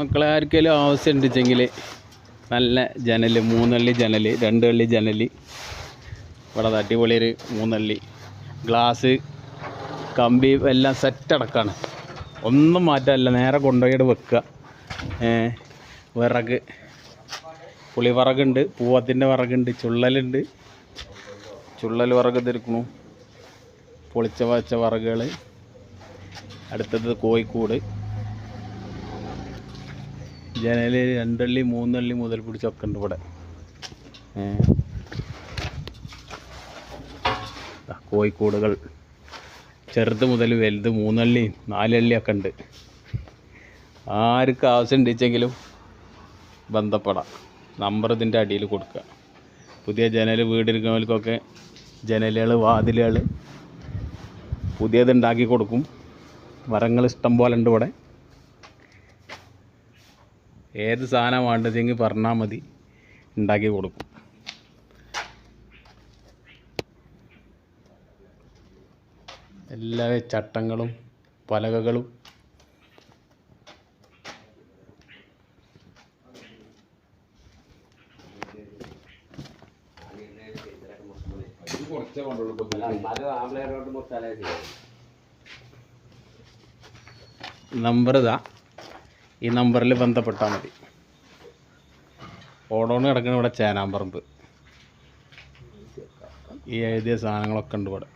മക്കളെ ആർക്കെങ്കിലും ആവശ്യം ഉണ്ടെങ്കിൽ നല്ല ജനൽ മൂന്നള്ളി ജനൽ രണ്ട് കള്ളി ജനൽ. ഇവിടെ അടിപൊളിയൊരു മൂന്നള്ളി. ഗ്ലാസ് കമ്പി എല്ലാം സെറ്റ് അടക്കാണ്. ഒന്നും മാറ്റമല്ല നേരെ കൊണ്ടുപോയിട്ട് വെക്കുക. വിറക് വിറക്. പുളിവിറകുണ്ട് പൂവത്തിന്റെ വിറകുണ്ട് ചുള്ളലുണ്ട്. ചുള്ളൽ വിറക് തിരിക്കണു പൊളിച്ച വച്ച വിറകുകൾ അടുത്തത് കോഴിക്കോട്. ജനൽ രണ്ടള്ളി മൂന്നള്ളി മുതൽ പിടിച്ചൊക്കെ ഉണ്ട് ഇവിടെ. കോഴിക്കോടുകൾ. ചെറുത് മുതൽ വലുത് മൂന്നള്ളി നാലള്ളി ഒക്കെ ഉണ്ട്. ആർക്ക് ആവശ്യം ഉണ്ടെച്ചെങ്കിലും ബന്ധപ്പെടാം. നമ്പർ ഇതിന്റെ അടിയിൽ കൊടുക്കുക. പുതിയ ജനൽ വീടിരിക്കുന്നവർക്കൊക്കെ ജനലുകൾ വാതിലുകൾ പുതിയത് ഉണ്ടാക്കി കൊടുക്കും. മരങ്ങൾ ഇഷ്ടം പോലെ ഉണ്ട് ഇവിടെ. ഏത് സാധനം വേണ്ടതെങ്കിൽ പറഞ്ഞാൽ മതി. ഉണ്ടാക്കി കൊടുക്കും. എല്ലാ ചട്ടങ്ങളും പലകകളും നമ്പർ ഇതാ. ഈ നമ്പറിൽ ബന്ധപ്പെട്ടാൽ മതി. ഓടോണ് കിടക്കുന്ന ഇവിടെ ചേനാമ്പറമ്പ്. ഈ എഴുതിയ സാധനങ്ങളൊക്കെ ഉണ്ട് ഇവിടെ.